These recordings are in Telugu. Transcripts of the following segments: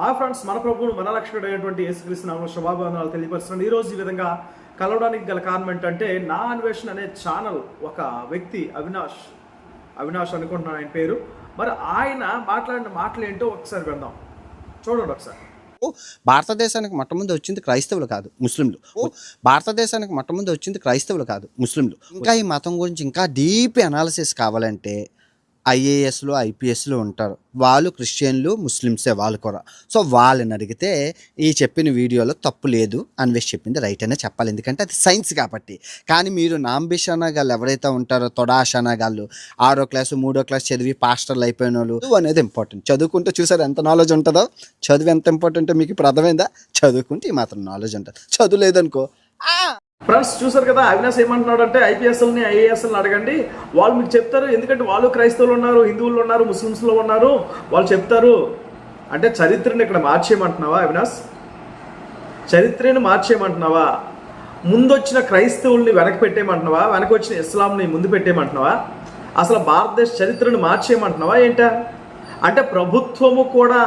ఆ ఫ్రెండ్స్ మన ప్రభువును మన రక్షకుడు అయినటువంటి యేసుక్రీస్తు నామములో శుభాభివందనాలు తెలియపరుస్తున్నాను. ఈ రోజు ఈ విధంగా కలవడానికి గల కారణం ఏంటంటే నా అన్వేషణ అనే ఛానల్ ఒక వ్యక్తి అవినాష్ అవినాష్ అనుకుంటున్నాను ఆయన పేరు. మరి ఆయన మాట్లాడిన మాటలు ఏంటో ఒకసారి విందాం. చూడండి ఒకసారి. భారతదేశానికి మొట్టమొదటి వచ్చింది క్రైస్తవులు కాదు ముస్లింలు. భారతదేశానికి మొట్టమొదటి వచ్చింది క్రైస్తవులు కాదు ముస్లింలు. ఇంకా ఈ మతం గురించి ఇంకా డీప్ అనాలిసిస్ కావాలంటే ఐఏఎస్లు ఐపీఎస్లు ఉంటారు. వాళ్ళు క్రిస్టియన్లు ముస్లిమ్సే వాళ్ళు కూడా సో వాళ్ళని అడిగితే ఈ చెప్పిన వీడియోలో తప్పు లేదు అన్వేష్ చెప్పింది రైట్ అనే చెప్పాలి. ఎందుకంటే అది సైన్స్ కాబట్టి. కానీ మీరు నాంబిషానగాళ్ళు ఎవరైతే ఉంటారో తొడాషానగాళ్ళు ఆరో క్లాసు మూడో క్లాస్ చదివి పాస్టర్లు అయిపోయిన వాళ్ళు అనేది ఇంపార్టెంట్. చదువుకుంటే చూసారు ఎంత నాలెడ్జ్ ఉంటుందో? చదువు ఎంత ఇంపార్టెంట్ మీకు ఇప్పుడు అర్థమైందా? చదువుకుంటే ఈ మాత్రం నాలెడ్జ్ ఉంటుంది. చదువు లేదనుకో ఫ్రెండ్స్ చూసారు కదా అవినాష్ ఏమంటున్నాడు అంటే ఐపీఎస్ఎల్ని ఐఏఎస్ఎల్ని అడగండి. వాళ్ళు మీకు చెప్తారు ఎందుకంటే వాళ్ళు క్రైస్తవులు ఉన్నారు హిందువులు ఉన్నారు ముస్లిమ్స్లో ఉన్నారు. వాళ్ళు చెప్తారు అంటే చరిత్రని ఇక్కడ మార్చేయమంటున్నావా అవినాష్? చరిత్రను మార్చేయమంటున్నావా? ముందొచ్చిన క్రైస్తవుల్ని వెనక పెట్టేయమంటున్నావా? వెనక వచ్చిన ఇస్లాంని ముందు పెట్టేయమంటున్నావా? అసలు భారతదేశ చరిత్రను మార్చేయమంటున్నావా ఏంటా? అంటే ప్రభుత్వము కూడా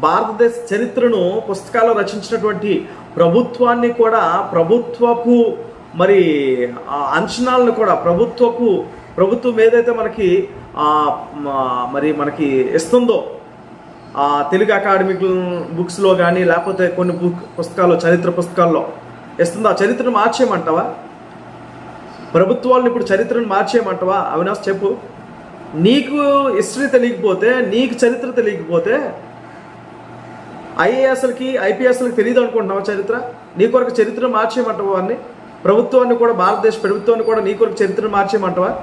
భారతదేశ చరిత్రను పుస్తకాల్లో రచించినటువంటి ప్రభుత్వాన్ని కూడా ప్రభుత్వపు మరి ఆ అంచనాలను కూడా ప్రభుత్వపు ప్రభుత్వం ఏదైతే మనకి మరి మనకి ఇస్తుందో ఆ తెలుగు అకాడమిక్ బుక్స్లో కానీ లేకపోతే కొన్ని బుక్ పుస్తకాల్లో చరిత్ర పుస్తకాల్లో ఇస్తుందో? ఆ చరిత్రను మార్చేయమంటావా? ప్రభుత్వాలను ఇప్పుడు చరిత్రను మార్చేయమంటావా? అవినాష్ చెప్పు. నీకు హిస్టరీ తెలియకపోతే నీకు చరిత్ర తెలియకపోతే ఐఏఎస్లకి ఐపీఎస్లకి తెలియదు అనుకుంటున్నావా చరిత్ర? నీ కొరకు చరిత్ర మార్చేయమంటావు అన్ని ప్రభుత్వాన్ని కూడా భారతదేశ ప్రభుత్వాన్ని కూడా నీ కొరకు చరిత్ర మార్చేయమంటావా?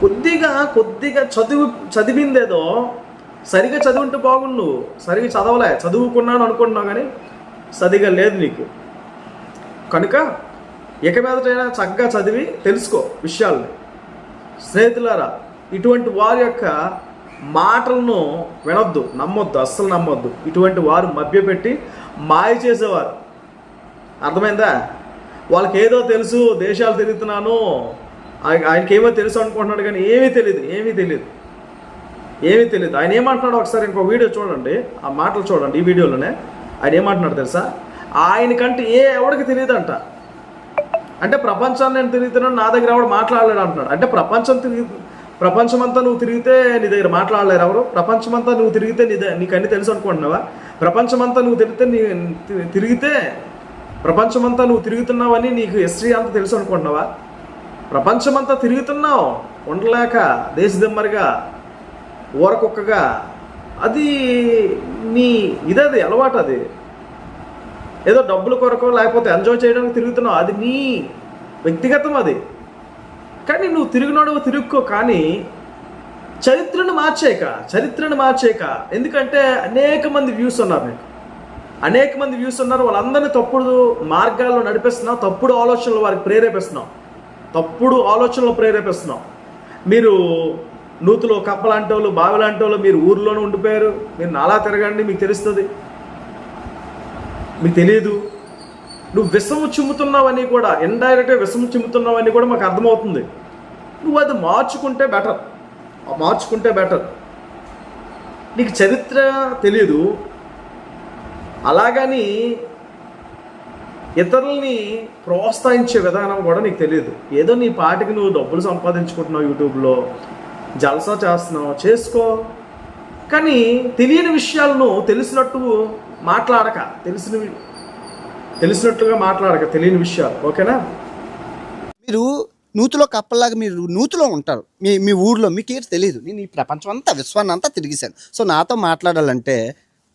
కొద్దిగా కొద్దిగా చదువు చదివిందేదో సరిగా చదువుంటే బాగుండు. సరిగా చదవలే. చదువుకున్నాను అనుకుంటున్నావు కానీ సరిగా లేదు నీకు. కనుక ఇక మీదటైనా చక్కగా చదివి తెలుసుకో విషయాల్ని. స్నేహితులారా ఇటువంటి వారి యొక్క మాటలను వినొద్దు నమ్మొద్దు అస్సలు నమ్మొద్దు. ఇటువంటి వారు మభ్యపెట్టి మాయ చేసేవారు. అర్థమైందా? వాళ్ళకి ఏదో తెలుసు దేశాలు తిరుగుతున్నాను ఆయనకి ఏమో తెలుసు అనుకుంటున్నాడు కానీ ఏమీ తెలియదు ఏమీ తెలియదు ఏమీ తెలియదు ఆయన ఏమంటున్నాడు ఒకసారి ఇంకో వీడియో చూడండి. ఆ మాటలు చూడండి ఈ వీడియోలోనే. ఆయన ఏమంటున్నాడు తెలుసా? ఆయనకంటే ఏ ఎవరికి తెలియదంట అంటే ప్రపంచాన్ని నేను తిరుగుతున్నాను నా దగ్గర ఎవడు మాట్లాడలేడు అంటున్నాడు. అంటే ప్రపంచం తిరిగి ప్రపంచమంతా నువ్వు తిరిగితే నీ దగ్గర మాట్లాడలేరు ఎవరు? ప్రపంచమంతా నువ్వు తిరిగితే నీ నీకు అన్ని తెలుసు అనుకుంటున్నావా? ప్రపంచమంతా నువ్వు తిరిగితే నీ తిరిగితే ప్రపంచమంతా నువ్వు తిరుగుతున్నావని నీకు హిస్టరీ అంతా తెలుసు అనుకుంటున్నావా? ప్రపంచమంతా తిరుగుతున్నావు ఉండలేక దేశదిమ్మరిగా ఊరకొక్కగా. అది నీ ఇదది అలవాటు అది ఏదో డబ్బుల కొరకు లేకపోతే ఎంజాయ్ చేయడానికి తిరుగుతున్నావు అది నీ వ్యక్తిగతం అది. కానీ నువ్వు తిరిగినోడవు తిరుగుకో కానీ చరిత్రను మార్చేయక చరిత్రను మార్చేయక ఎందుకంటే అనేక మంది వ్యూస్ ఉన్నారు నీకు. అనేక మంది వ్యూస్ ఉన్నారు వాళ్ళందరినీ తప్పుడు మార్గాల్లో నడిపిస్తున్నావు తప్పుడు ఆలోచనలు వారికి ప్రేరేపిస్తున్నావు. తప్పుడు ఆలోచనలు ప్రేరేపిస్తున్నావు. మీరు నూతులో కప్పలాంటి వాళ్ళు బావిలాంటి వాళ్ళు మీరు ఊర్లోనే ఉండిపోయారు. మీరు నాలా తిరగండి మీకు తెలుస్తుంది. మీకు తెలియదు నువ్వు విషము చిమ్ముతున్నావని కూడా ఇండైరెక్ట్గా విషము చిమ్ముతున్నావని కూడా మాకు అర్థమవుతుంది. నువ్వు అది మార్చుకుంటే బెటర్ మార్చుకుంటే బెటర్ నీకు చరిత్ర తెలియదు అలాగని ఇతరుల్ని ప్రోత్సహించే విధానం కూడా నీకు తెలియదు ఏదో నీ పాటికి నువ్వు డబ్బులు సంపాదించుకుంటున్నావు యూట్యూబ్లో జలసా చేస్తున్నావు చేసుకో. కానీ తెలియని విషయాలను తెలిసినట్టు మాట్లాడక తెలిసినవి తెలిసినట్టుగా మాట్లాడక తెలియని విషయాలు ఓకేనా? మీరు నూతిలో కప్పలాగా మీరు నూతిలో ఉంటారు. మీ మీ ఊర్లో మీకు ఏది తెలియదు నేను ఈ ప్రపంచం అంతా విశ్వాన్ని అంతా తిరిగిశాను. సో నాతో మాట్లాడాలంటే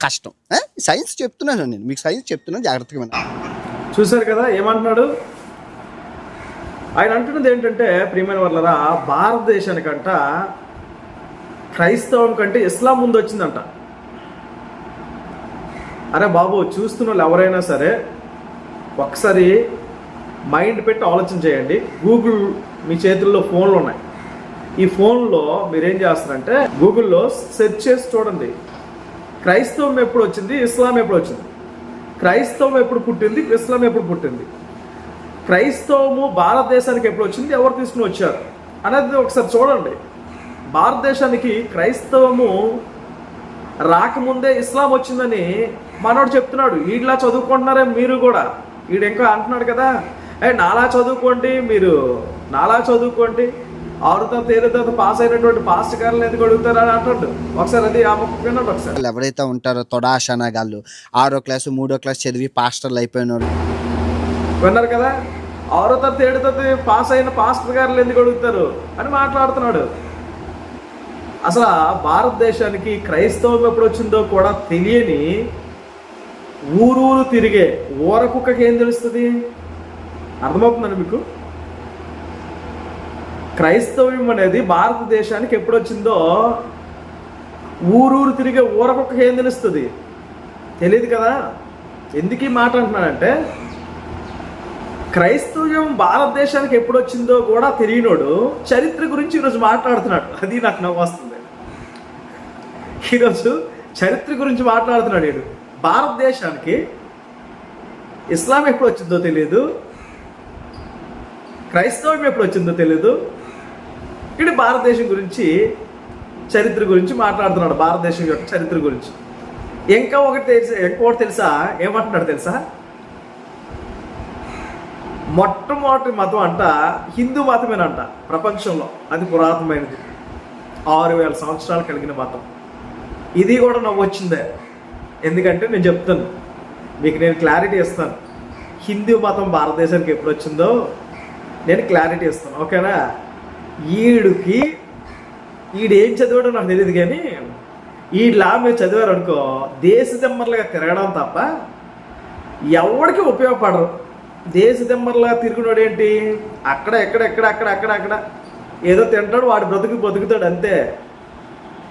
కష్టం? సైన్స్ చెప్తున్నాను నేను. మీకు సైన్స్ చెప్తున్నాను జాగ్రత్తగా. చూశారు కదా ఏమంటున్నాడు? ఆయన అంటున్నది ఏంటంటే ప్రియమైన వాళ్ళరా భారతదేశానికంట క్రైస్తవం కంటే ఇస్లాం ముందు వచ్చిందంట. అరే బాబు చూస్తున్న వాళ్ళు ఎవరైనా సరే ఒకసారి మైండ్ పెట్టి ఆలోచన చేయండి. గూగుల్ మీ చేతుల్లో ఫోన్లు ఉన్నాయి. ఈ ఫోన్లో మీరేం చేస్తారంటే గూగుల్లో సెర్చ్ చేసి చూడండి. క్రైస్తవం ఎప్పుడు వచ్చింది? ఇస్లాం ఎప్పుడు వచ్చింది? క్రైస్తవం ఎప్పుడు పుట్టింది? ఇస్లాం ఎప్పుడు పుట్టింది? క్రైస్తవము భారతదేశానికి ఎప్పుడు వచ్చింది? ఎవరు తీసుకుని వచ్చారు? అనేది ఒకసారి చూడండి. భారతదేశానికి క్రైస్తవము రాకముందే ఇస్లాం వచ్చిందని మనోడు చెప్తున్నాడు. వీళ్ళ చదువుకుంటున్నారే మీరు కూడా. వీడు ఇంకా అంటున్నాడు కదా. ఏ నాలా చదువుకోండి మీరు. నాలా చదువుకోండి. ఆరుతో తేరుతో పాస్ అయినటువంటి పాస్ట్ గారులు ఎందుకు అడుగుతారు అని అంటాడు ఒకసారి అది ఆ మొక్క విన్నాడు ఒకసారి. ఎవరైతే ఉంటారో తొడాషనగాళ్ళు ఆరో క్లాసు మూడో క్లాస్ చదివి పాస్టర్లు అయిపోయిన వాళ్ళు విన్నారు కదా? ఆరో తరగతి ఏడో తరగతి పాస్ అయిన పాస్టర్ గారులు ఎందుకు అడుగుతారు అని మాట్లాడుతున్నాడు. అసలు భారతదేశానికి క్రైస్తవం ఎప్పుడు వచ్చిందో కూడా తెలియని ఊరూరు తిరిగే ఊర కుక్కకి ఏం తెలుస్తుంది? అర్థమవుతుందండి మీకు? క్రైస్తవ్యం అనేది భారతదేశానికి ఎప్పుడు వచ్చిందో ఊరూరు తిరిగే ఊర కుక్కకి ఏం తెలుస్తుంది? తెలియదు కదా? ఎందుకు ఈ మాట అంటున్నానంటే క్రైస్తవ్యం భారతదేశానికి ఎప్పుడు వచ్చిందో కూడా తెలియనోడు చరిత్ర గురించి ఈరోజు మాట్లాడుతున్నాడు. అది నాకు నవ్వు వస్తుంది. ఈరోజు చరిత్ర గురించి మాట్లాడుతున్నాడు వీడు భారతదేశానికి ఇస్లాం ఎప్పుడు వచ్చిందో తెలియదు క్రైస్తవం ఎప్పుడు వచ్చిందో తెలియదు వీడు భారతదేశం గురించి చరిత్ర గురించి మాట్లాడుతున్నాడు భారతదేశం యొక్క చరిత్ర గురించి. ఇంకా ఒకటి తెలుసా ఇంకొకటి తెలుసా ఏమంటున్నాడు తెలుసా? మొట్టమొదటి మతం అంట హిందూ మతమేనంట ప్రపంచంలో అది పురాతనమైనది. ఆరు వేల సంవత్సరాలు కలిగిన మతం. ఇది కూడా నవ్వు వచ్చిందే ఎందుకంటే నేను చెప్తాను. మీకు నేను క్లారిటీ ఇస్తాను. హిందూ మతం భారతదేశానికి ఎప్పుడు వచ్చిందో నేను క్లారిటీ ఇస్తాను. ఓకేనా? ఈడుకి ఈడు ఏం చదివాడో నాకు తెలియదు కానీ ఈడ్లా మీరు చదివారు అనుకో దేశ దెమ్మర్లుగా తిరగడం తప్ప ఎవరికి ఉపయోగపడరు. దేశ దెమ్మర్లుగా తిరుగునాడు ఏంటి? అక్కడ ఎక్కడ ఎక్కడ అక్కడ అక్కడ అక్కడ. ఏదో తింటాడు వాడు బ్రతుకు బతుకుతాడు అంతే.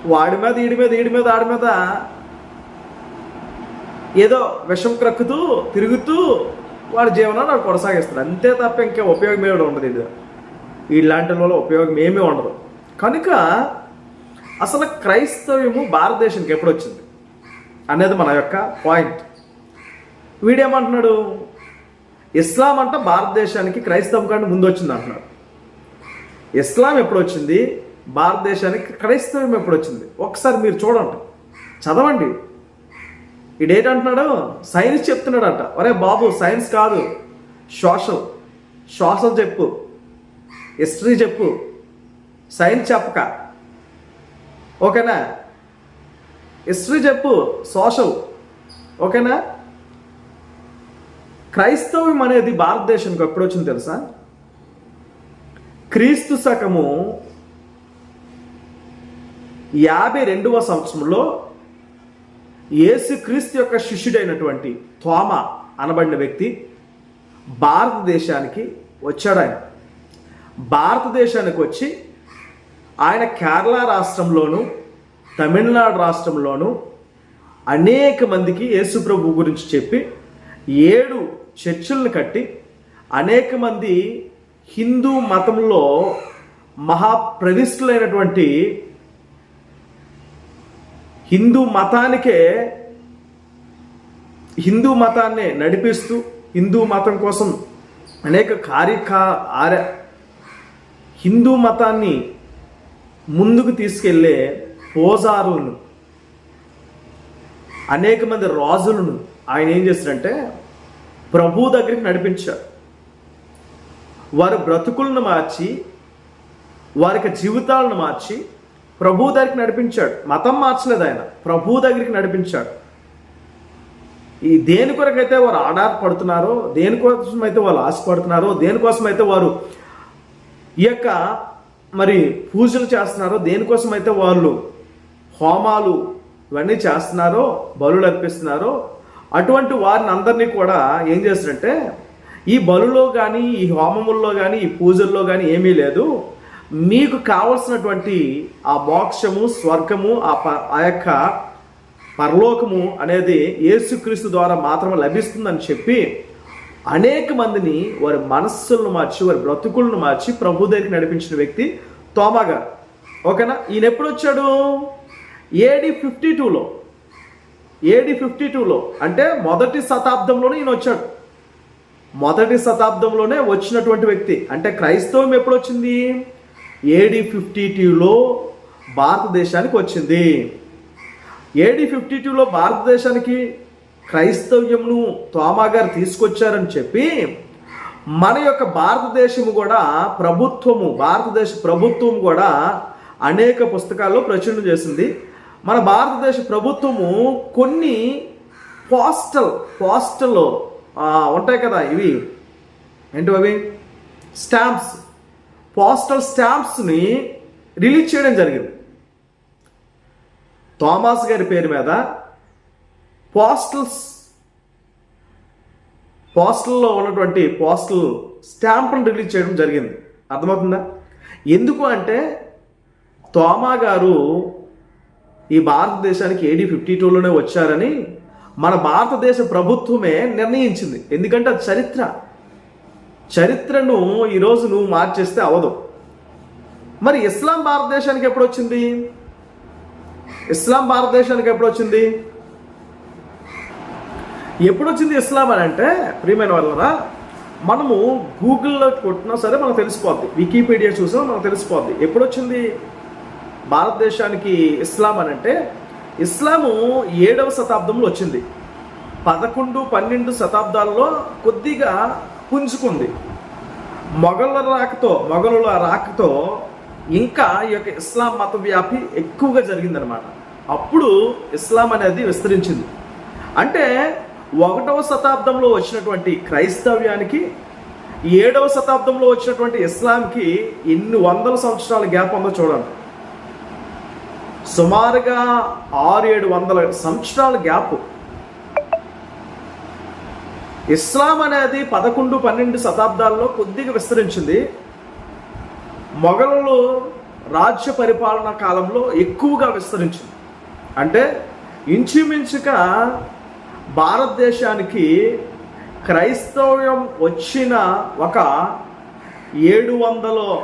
వాడి మీద ఈడి మీద ఈడి మీద ఆడి మీద ఏదో విషం క్రక్కుతూ తిరుగుతూ వాడి జీవనాన్ని వాడు కొనసాగిస్తాడు. అంతే తప్ప ఇంకా ఉపయోగం ఏమి ఉండదు ఇది. ఇలాంటి వల్ల ఉపయోగం ఏమీ ఉండదు. కనుక అసలు క్రైస్తవ్యము భారతదేశానికి ఎప్పుడు వచ్చింది? అనేది మన యొక్క పాయింట్. వీడేమంటున్నాడు ఇస్లాం అంట భారతదేశానికి క్రైస్తవం కంటే ముందు వచ్చింది అంటున్నాడు. ఇస్లాం ఎప్పుడు వచ్చింది? భారతదేశానికి క్రైస్తవం ఎప్పుడు వచ్చింది? ఒకసారి మీరు చూడండి. చదవండి. ఇడేటంటున్నాడు సైన్స్ చెప్తున్నాడంట. ఒరే బాబు సైన్స్ కాదు. సోషల్ సోషల్ చెప్పు. హిస్టరీ చెప్పు. సైన్స్ చెప్పక. ఓకేనా? హిస్టరీ చెప్పు. సోషల్ ఓకేనా? క్రైస్తవం అనేది భారతదేశానికి ఎప్పుడు వచ్చింది తెలుసా? క్రీస్తు శకము యాభై రెండవ సంవత్సరంలో యేసు క్రీస్తు యొక్క శిష్యుడైనటువంటి తోమ అనబడిన వ్యక్తి భారతదేశానికి వచ్చాడు ఆయన. భారతదేశానికి వచ్చి ఆయన కేరళ రాష్ట్రంలోను తమిళనాడు రాష్ట్రంలోను అనేక మందికి యేసు ప్రభు గురించి చెప్పి ఏడు చర్చిలను కట్టి అనేక మంది హిందూ మతంలో మహాప్రవిష్టులైనటువంటి హిందూ మతానికే హిందూ మతాన్ని నడిపిస్తూ హిందూ మతం కోసం అనేక కార్యకా ఆర హిందూ మతాన్ని ముందుకు తీసుకెళ్ళే పోజారులను అనేక మంది రాజులను ఆయన ఏం చేశారంటే ప్రభు దగ్గరికి నడిపించారు వారి బ్రతుకులను మార్చి వారికి జీవితాలను మార్చి ప్రభు దగ్గరికి నడిపించాడు. మతం మార్చలేదు ఆయన. ప్రభు దగ్గరికి నడిపించాడు. ఈ దేని కొరకైతే వారు ఆధారపడుతున్నారో దేనికోసం అయితే వాళ్ళు ఆశపడుతున్నారో దేనికోసం అయితే వారు ఈ యొక్క మరి పూజలు చేస్తున్నారో దేనికోసం అయితే వాళ్ళు హోమాలు ఇవన్నీ చేస్తున్నారో బలులు అర్పిస్తున్నారో అటువంటి వారిని అందరినీ కూడా ఏం చేస్తారంటే ఈ బలులో కానీ ఈ హోమముల్లో కానీ ఈ పూజల్లో కానీ ఏమీ లేదు. మీకు కావలసినటువంటి ఆ మోక్షము స్వర్గము ఆ ప ఆ యొక్క పరలోకము అనేది యేసుక్రీస్తు ద్వారా మాత్రమే లభిస్తుందని చెప్పి అనేక మందిని వారి మనస్సులను మార్చి వారి బ్రతుకులను మార్చి ప్రభు దగ్గరికి నడిపించిన వ్యక్తి తోమా గారు. ఓకేనా? ఈయన ఎప్పుడు వచ్చాడు? ఏడి ఫిఫ్టీ టూలో. ఏడి ఫిఫ్టీ టూలో. అంటే మొదటి శతాబ్దంలోనే ఈయన వచ్చాడు. మొదటి శతాబ్దంలోనే వచ్చినటువంటి వ్యక్తి. అంటే క్రైస్తవం ఎప్పుడు వచ్చింది? ఏడి ఫిఫ్టీ టూలో భారతదేశానికి వచ్చింది. ఏడి ఫిఫ్టీ టూలో భారతదేశానికి క్రైస్తవ్యమును తోమా గారు తీసుకొచ్చారని చెప్పి మన యొక్క భారతదేశము కూడా ప్రభుత్వము భారతదేశ ప్రభుత్వం కూడా అనేక పుస్తకాల్లో ప్రచురణ చేసింది. మన భారతదేశ ప్రభుత్వము కొన్ని పోస్టల్ పోస్టల్ ఉంటాయి కదా ఇవి. ఏంటి అవి? స్టాంప్స్. పోస్టల్ స్టాంప్స్ని రిలీజ్ చేయడం జరిగింది. థామస్ గారి పేరు మీద పోస్టల్స్ పోస్టల్లో ఉన్నటువంటి పోస్టల్ స్టాంపులను రిలీజ్ చేయడం జరిగింది. అర్థమవుతుందా? ఎందుకు అంటే తోమా గారు ఈ భారతదేశానికి ఏడీ ఫిఫ్టీ టూలోనే వచ్చారని మన భారతదేశ ప్రభుత్వమే నిర్ణయించింది. ఎందుకంటే అది చరిత్ర. చరిత్రను ఈరోజు నువ్వు మార్చేస్తే అవదు. మరి ఇస్లాం భారతదేశానికి ఎప్పుడు వచ్చింది? ఇస్లాం భారతదేశానికి ఎప్పుడు వచ్చింది? ఎప్పుడు వచ్చింది ఇస్లాం అని అంటే ప్రియమైన వాళ్ళరా మనము గూగుల్లో కొట్టినా సరే మనకు తెలిసిపోద్ది. వికీపీడియా చూసినా మనకు తెలిసిపోద్ది. ఎప్పుడు వచ్చింది? భారతదేశానికి ఇస్లాం అని అంటే ఇస్లాము ఏడవ శతాబ్దంలో వచ్చింది. పదకొండు పన్నెండు శతాబ్దాల్లో కొద్దిగా పుంజుకుంది. మొఘళ్ళ రాకతో మొఘలుల రాకతో ఇంకా ఈ యొక్క ఇస్లాం మత వ్యాపి ఎక్కువగా జరిగిందనమాట అప్పుడు ఇస్లాం అనేది విస్తరించింది. అంటే ఒకటవ శతాబ్దంలో వచ్చినటువంటి క్రైస్తవ్యానికి ఏడవ శతాబ్దంలో వచ్చినటువంటి ఇస్లాంకి ఎన్ని వందల సంవత్సరాల గ్యాప్ ఉందో చూడండి. సుమారుగా ఆరు ఏడు వందల సంవత్సరాల గ్యాప్. ఇస్లాం అనేది పదకొండు పన్నెండు శతాబ్దాల్లో కొద్దిగా విస్తరించింది. మొఘలులు రాజ్య పరిపాలన కాలంలో ఎక్కువగా విస్తరించింది. అంటే ఇంచుమించుగా భారతదేశానికి క్రైస్తవ్యం వచ్చిన ఒక ఏడు వందల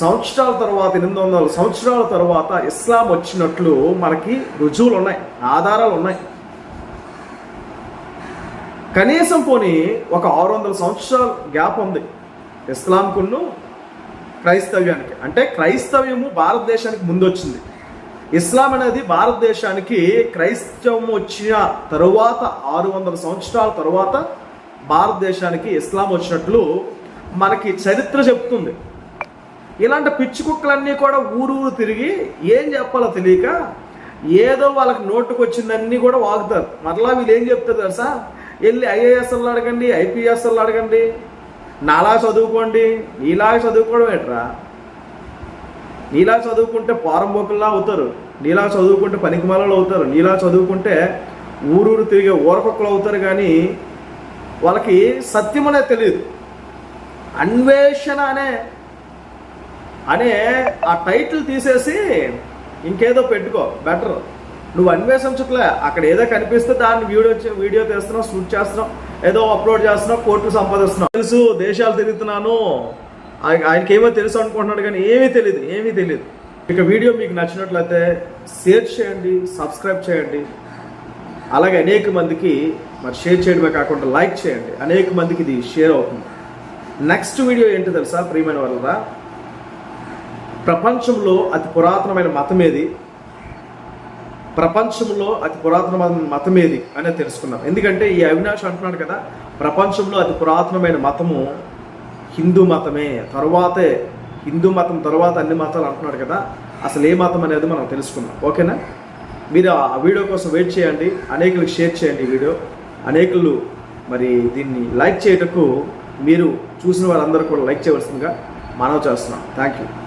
సంవత్సరాల తర్వాత ఎనిమిది వందల సంవత్సరాల తర్వాత ఇస్లాం వచ్చినట్లు మనకి రుజువులు ఉన్నాయి ఆధారాలు ఉన్నాయి. కనీసం పోనీ ఒక ఆరు వందల సంవత్సరాల గ్యాప్ ఉంది ఇస్లాంకును క్రైస్తవ్యానికి. అంటే క్రైస్తవ్యము భారతదేశానికి ముందు వచ్చింది ఇస్లాం అనేది భారతదేశానికి క్రైస్తవం వచ్చిన తరువాత ఆరు వందల సంవత్సరాల తరువాత భారతదేశానికి ఇస్లాం వచ్చినట్లు మనకి చరిత్ర చెప్తుంది. ఇలాంటి పిచ్చి కుక్కలన్నీ కూడా ఊరు ఊరు తిరిగి ఏం చెప్పాలో తెలియక ఏదో వాళ్ళకి నోటుకు వచ్చిందన్నీ కూడా వాగుతారు. మరలా వీళ్ళు ఏం చెప్తారు తెలుసా? వెళ్ళి ఐఏఎస్ఎల్ అడగండి ఐపీఎస్ఎల్ అడగండి. నాలా చదువుకోండి. నీలాగా చదువుకోవడం ఏంట్రా? నీలా చదువుకుంటే పోరంబోకుల్లా అవుతారు. నీలా చదువుకుంటే పనికిమాలలో అవుతారు. నీలా చదువుకుంటే ఊరూరు తిరిగే ఊరకొక్కలు అవుతారు కానీ వాళ్ళకి సత్యం అనేది తెలియదు. అన్వేషణ అనే అనే ఆ టైటిల్ తీసేసి ఇంకేదో పెట్టుకో. బెటర్. నువ్వు అన్వేషించట్లే అక్కడ ఏదో కనిపిస్తే దాన్ని వీడియో వీడియో తీస్తున్నావు షూట్ చేస్తున్నావు ఏదో అప్లోడ్ చేస్తున్నావు కోర్టు సంపాదిస్తున్నావు. తెలుసు దేశాలు తిరుగుతున్నాను. ఆయన- ఆయనకి ఏమో తెలుసు అనుకుంటున్నాడు కానీ ఏమీ తెలియదు ఏమీ తెలియదు ఇక వీడియో మీకు నచ్చినట్లయితే షేర్ చేయండి సబ్స్క్రైబ్ చేయండి. అలాగే అనేక మందికి మరి షేర్ చేయడమే కాకుండా లైక్ చేయండి. అనేక మందికి ఇది షేర్ అవుతుంది. నెక్స్ట్ వీడియో ఏంటో తెలుసా? ప్రియమైన వాళ్ళరా? ప్రపంచంలో అతి పురాతనమైన మతం ఏది? ప్రపంచంలో అతి పురాతనమైన మతం ఏది అనేది తెలుసుకున్నాం ఎందుకంటే ఈ అవినాష్ అంటున్నాడు కదా ప్రపంచంలో అతి పురాతనమైన మతము హిందూ మతమే. తర్వాతే హిందూ మతం తర్వాత అన్ని మతాలు అంటున్నాడు కదా అసలు ఏ మతం అనేది మనం తెలుసుకున్నాం ఓకేనా? మీరు ఆ వీడియో కోసం వెయిట్ చేయండి అనేకులకు షేర్ చేయండి ఈ వీడియో. అనేకులు మరి దీన్ని లైక్ చేయటకు మీరు చూసిన వారందరూ కూడా లైక్ చేయవలసిందిగా మనవి చేస్తున్నాం. Thank you